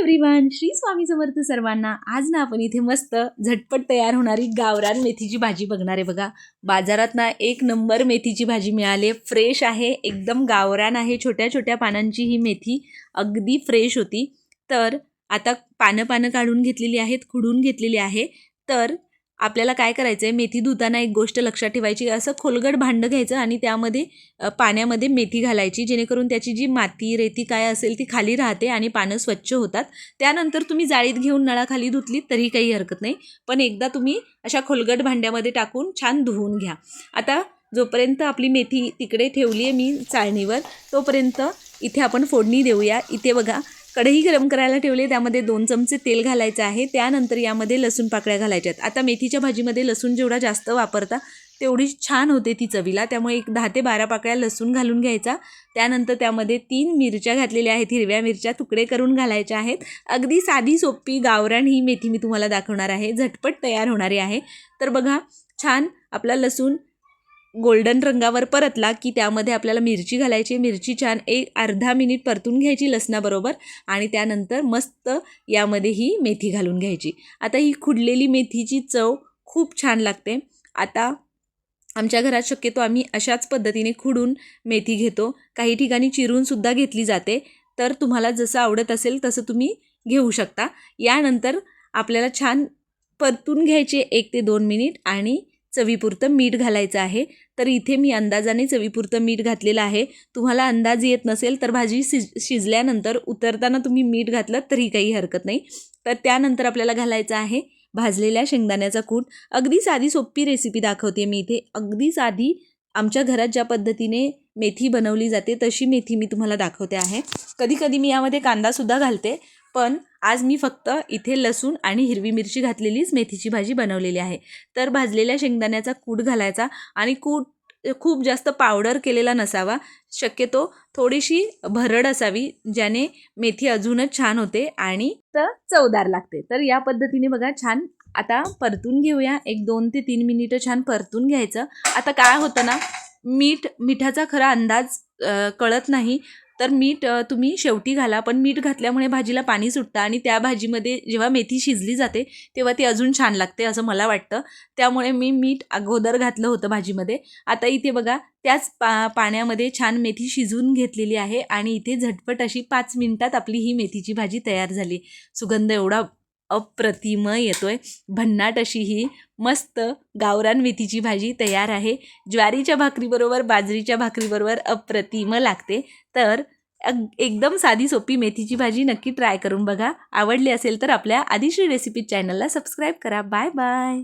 Everyone Shri Swami Samarth सर्वांना. आज ना आपण इथे मस्त झटपट तयार होणारी गावरान मेथीची भाजी बघणार आहे बघा. बाजारात ना एक नंबर मेथीची भाजी मिळाली फ्रेश आहे. एकदम गावरान आहे. छोट्या छोट्या पानांची ही मेथी अगदी फ्रेश होती. तर आता पानं पानं काढून घेतलेली आहेत खुडून घेतलेली आहे. तर आपल्याला काय करायचं आहे मेथी धुताना एक गोष्ट लक्षात ठेवायची असं खोलगट भांडं घ्यायचं आणि त्यामध्ये पाण्यामध्ये मेथी घालायची जेणेकरून त्याची जी माती रेती काय असेल ती खाली राहते आणि पानं स्वच्छ होतात. त्यानंतर तुम्ही जाळीत घेऊन नळाखाली धुतलीत तरी काही हरकत नाही. पण एकदा तुम्ही अशा खोलगट भांड्यामध्ये टाकून छान धुवून घ्या. आता जोपर्यंत आपली मेथी तिकडे ठेवली आहे मी चाळणीवर तोपर्यंत इथे आपण फोडणी देऊया. इथे बघा कढई गरम करायला ठेवली त्यामध्ये दोन चमचे तेल घालायचं आहे. त्यानंतर यामध्ये लसूण पाकळ्या घालायच्या आहेत आता मेथीच्या भाजीमध्ये लसूण जेवढा जास्त वापरता तेवढी छान होते ती चवीला. त्यामुळे एक दहा ते बारा पाकळ्या लसूण घालून घ्यायचा. त्यानंतर त्यामध्ये तीन मिरच्या घातलेल्या आहेत. हिरव्या मिरच्या तुकडे करून घालायच्या आहेत. अगदी साधी सोपी गावरान ही मेथी मी तुम्हाला दाखवणार आहे. झटपट तयार होणारी आहे. तर बघा छान आपला लसूण गोल्डन रंगावर परतला की त्यामध्ये आपल्याला मिरची घालायची मिरची छान एक अर्धा मिनिट परतून घ्यायची लसणाबरोबर आणि त्यानंतर मस्त यामध्ये ही मेथी घालून घ्यायची. आता ही खुडलेली मेथीची चव खूप छान लागते. आता आमच्या घरात शक्यतो आम्ही अशाच पद्धतीने खुडून मेथी घेतो. काही ठिकाणी चिरूनसुद्धा घेतली जाते. तर तुम्हाला जसं आवडत असेल तसं तुम्ही घेऊ शकता. यानंतर आपल्याला छान परतून घ्यायचे एक ते दोन मिनिट आणि चवीपुरतं मीठ घालायचं आहे. तर इथे मी अंदाजाने चवीपुरतं मीठ घातलेलं आहे. तुम्हाला अंदाज येत नसेल तर भाजी शिज शिजल्यानंतर उतरताना तुम्ही मीठ घातलं तरी काही हरकत नाही. तर त्यानंतर आपल्याला घालायचं आहे भाजलेल्या शेंगदाण्याचा कूट. अगदी साधी सोपी रेसिपी दाखवते मी इथे. अगदी साधी आमच्या घरात ज्या पद्धतीने मेथी बनवली जाते तशी मेथी मी तुम्हाला दाखवते आहे. कधीकधी मी यामध्ये कांदासुद्धा घालते. पण आज मी फक्त इथे लसूण आणि हिरवी मिरची घातलेलीच मेथीची भाजी बनवलेली आहे. तर भाजलेल्या शेंगदाण्याचा कूट घालायचा आणि कूट खूप जास्त पावडर केलेला नसावा. शक्यतो थोडीशी भरड असावी ज्याने मेथी अजूनच छान होते आणि तर चवदार लागते. तर या पद्धतीने बघा छान आता परतून घेऊया. एक दोन ते तीन मिनिटं छान परतून घ्यायचं. आता काय होतं ना मीठ मिठाचा खरा अंदाज कळत नाही. तर मीठ तुम्ही शेवटी घाला पण मीठ घातल्यामुळे भाजीला पाणी सुटतं आणि त्या भाजीमध्ये जेव्हा मेथी शिजली जाते तेव्हा ती अजून छान लागते असं मला वाटतं. त्यामुळे मी मीठ अगोदर घातलं होतं भाजीमध्ये. आता इथे बघा त्याच पा पाण्यामध्ये छान मेथी शिजवून घेतलेली आहे आणि इथे झटपट अशी पाच मिनिटात आपली ही मेथीची भाजी तयार झाली. सुगंध एवढा अप्रतिम येतोय. भन्नाट अशी ही मस्त गावरान मेथीची भाजी तयार आहे. ज्वारीच्या भाकरीबरोबर बाजरीच्या भाकरीबरोबर अप्रतिम लागते. तर अग एकदम साधी सोपी मेथीची भाजी नक्की ट्राय करून बघा. आवडली असेल तर आपल्या आदिश्री रेसिपी चॅनलला सबस्क्राईब करा. Bye bye.